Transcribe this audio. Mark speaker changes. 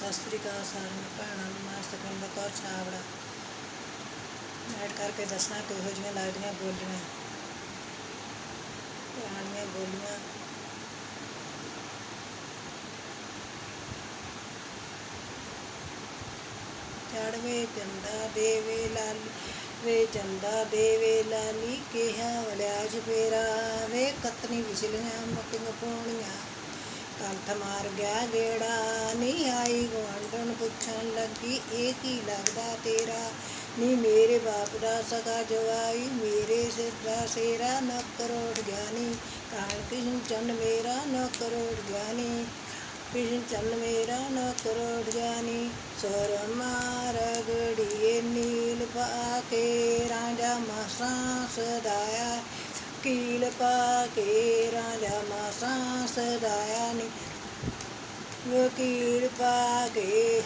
Speaker 1: शास्त्री का सर्वण हनुमान बतौर छावड़ा नाटकार करके दसना कि योजना बोलियाँ पुरानिया बोलियाँ चढ़वे चंदा देवे लाली वे चंदा देवे लाली के हाँ वल्याज पेरा वे कतनी बिजलियाँ मटिंग पौनिया कंथ मार गया गेड़ा ने ਪੁੱਛਣ ਲੱਗੀ ਇਹ ਕੀ ਲੱਗਦਾ ਤੇਰਾ ਨੀ ਮੇਰੇ ਬਾਪ ਦਾ ਸਗਾ ਜਵਾਈ ਮੇਰੇ ਸਿਰ ਦਾ ਸੇਰਾ ਨਾ ਕਰੋੜ ਗਿਆਨੀ ਕਾਣ ਕਿਸ਼ਨ ਚੰਨ ਮੇਰਾ ਨਾ ਕਰੋੜ ਗਿਆਨੀ ਕਿਸ਼ਨ ਚੰਨ ਮੇਰਾ ਨਾ ਕਰੋੜ ਗਿਆਨੀ ਸਰ ਮਾਰਗੜੀਏ ਨੀਲ ਪਾ ਕੇ ਰਾਜਾ ਮਸਾਂ ਸਦਾਇਆ ਕੀਲ ਪਾ ਕੇ ਰਾਜਾ ਮਾਸਾਂ ਸਦਾਇਆ ਨੀ ਵਕੀਲ ਪਾ ਕੇ